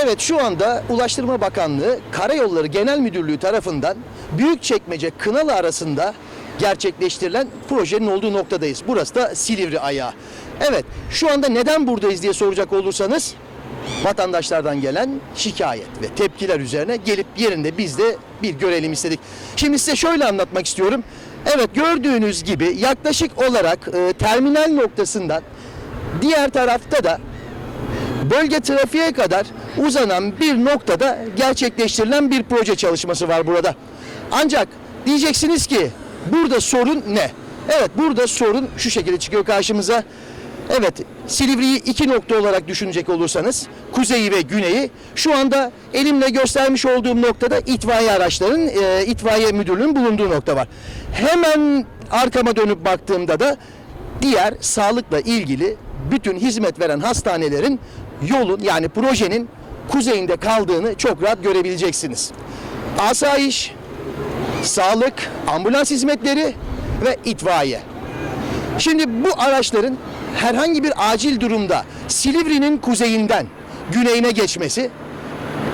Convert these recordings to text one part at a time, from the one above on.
Evet şu anda Ulaştırma Bakanlığı Karayolları Genel Müdürlüğü tarafından Büyükçekmece Kınalı arasında gerçekleştirilen projenin olduğu noktadayız. Burası da Silivri ayağı. Evet şu anda neden buradayız diye soracak olursanız vatandaşlardan gelen şikayet ve tepkiler üzerine gelip yerinde biz de bir görelim istedik. Şimdi size şöyle anlatmak istiyorum. Evet gördüğünüz gibi yaklaşık olarak e, terminal noktasından diğer tarafta da bölge trafiğe kadar uzanan bir noktada gerçekleştirilen bir proje çalışması var burada. Ancak diyeceksiniz ki burada sorun ne? Evet burada sorun şu şekilde çıkıyor karşımıza. Evet Silivri'yi iki nokta olarak düşünecek olursanız kuzeyi ve güneyi şu anda elimle göstermiş olduğum noktada itfaiye araçların e, itfaiye müdürlüğünün bulunduğu nokta var. Hemen arkama dönüp baktığımda da diğer sağlıkla ilgili bütün hizmet veren hastanelerin yolun yani projenin kuzeyinde kaldığını çok rahat görebileceksiniz. Asayiş, sağlık, ambulans hizmetleri ve itfaiye. Şimdi bu araçların herhangi bir acil durumda Silivri'nin kuzeyinden güneyine geçmesi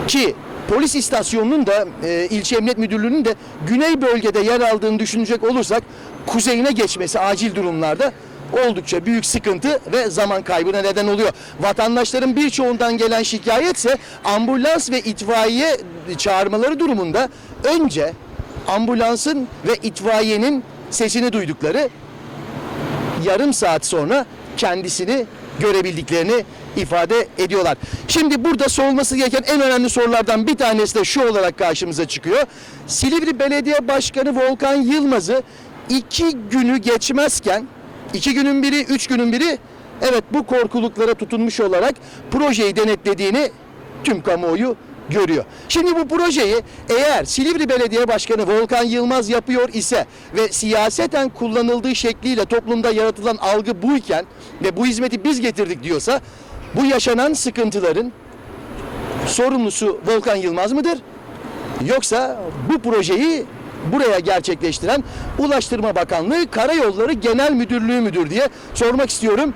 ki polis istasyonunun da e, ilçe emniyet müdürlüğünün de güney bölgede yer aldığını düşünecek olursak kuzeyine geçmesi acil durumlarda oldukça büyük sıkıntı ve zaman kaybına neden oluyor. Vatandaşların birçoğundan gelen şikayetse ambulans ve itfaiye çağırmaları durumunda önce ambulansın ve itfaiyenin sesini duydukları yarım saat sonra kendisini görebildiklerini ifade ediyorlar. Şimdi burada sorulması gereken en önemli sorulardan bir tanesi de şu olarak karşımıza çıkıyor. Silivri Belediye Başkanı Volkan Yılmaz'ı iki günü geçmezken, iki günün biri, üç günün biri evet bu korkuluklara tutunmuş olarak projeyi denetlediğini tüm kamuoyu görüyor. Şimdi bu projeyi eğer Silivri Belediye Başkanı Volkan Yılmaz yapıyor ise ve siyaseten kullanıldığı şekliyle toplumda yaratılan algı buyken ve bu hizmeti biz getirdik diyorsa bu yaşanan sıkıntıların sorumlusu Volkan Yılmaz mıdır? Yoksa bu projeyi buraya gerçekleştiren Ulaştırma Bakanlığı Karayolları Genel Müdürlüğü müdür diye sormak istiyorum.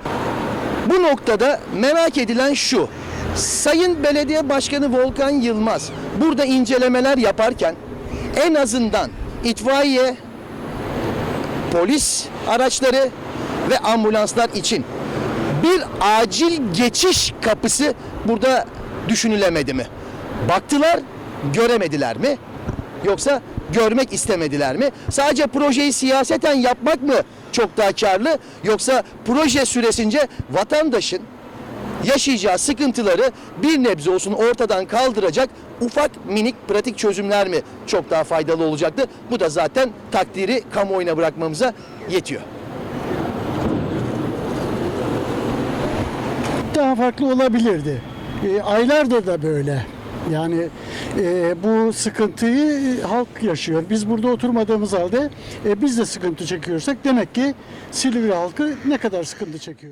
Bu noktada merak edilen şu. Sayın Belediye Başkanı Volkan Yılmaz burada incelemeler yaparken en azından itfaiye, polis araçları ve ambulanslar için bir acil geçiş kapısı burada düşünülemedi mi? Baktılar, göremediler mi? Yoksa görmek istemediler mi? Sadece projeyi siyaseten yapmak mı çok daha karlı? Yoksa proje süresince vatandaşın yaşayacağı sıkıntıları bir nebze olsun ortadan kaldıracak ufak minik pratik çözümler mi çok daha faydalı olacaktı? Bu da zaten takdiri kamuoyuna bırakmamıza yetiyor. daha farklı olabilirdi. E, aylardır da böyle. Yani e, bu sıkıntıyı halk yaşıyor. Biz burada oturmadığımız halde e, biz de sıkıntı çekiyorsak demek ki Silivri halkı ne kadar sıkıntı çekiyor.